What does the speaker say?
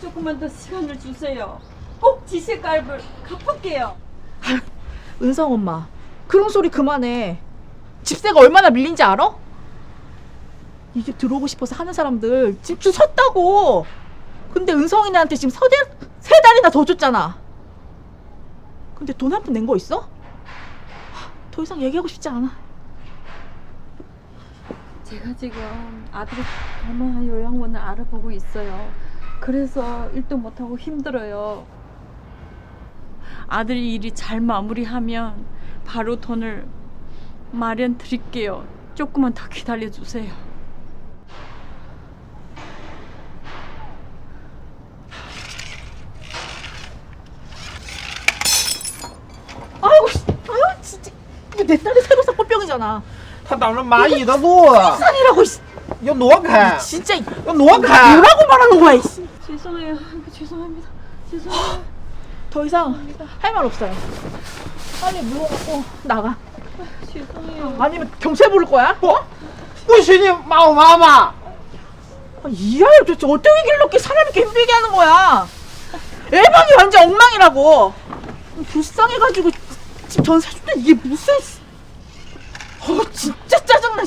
조금만 더 시간을 주세요. 꼭 지실값을 갚을게요. 은성 엄마 그런 소리 그만해 집세가 얼마나 밀린지 알아? 이게 들어오고 싶어서 하는 사람들 지금 줄 섰다고 근데 은성이네한테 지금 서대, 세 달이나 더 줬잖아 근데 돈 한 푼 낸 거 있어? 더 이상 얘기하고 싶지 않아 제가 지금 아들이 가마 요양원을 알아보고 있어요. 그래서 일도 못하고 힘들어요. 아들이 일이 잘 마무리하면 바로 돈을 마련 드릴게요. 조금만 더 기다려 주세요. 아이고 씨, 아유 진짜 이거 내 딸이 새로 산 꽃병이잖아 他挡着蚂蚁的路， 산이라고 씨, 要挪开， 진짜 要挪开。 뭐라고 말하는 거야 씨. 죄송합니다. 죄송해요. 더 이상 할 말 없어요. 빨리 물어 갖고 나가. 죄송해요. 아니면 경찰 부를 거야? 어? 뭐? 무신님 마오마마 이 아이 도대체 어떻게 길렀게 사람 이렇게 힘들게 하는 거야? 애방이 완전 엉망이라고. 불쌍해가지고 집 전세 줄때 이게 무슨? 어 진짜 짜증나.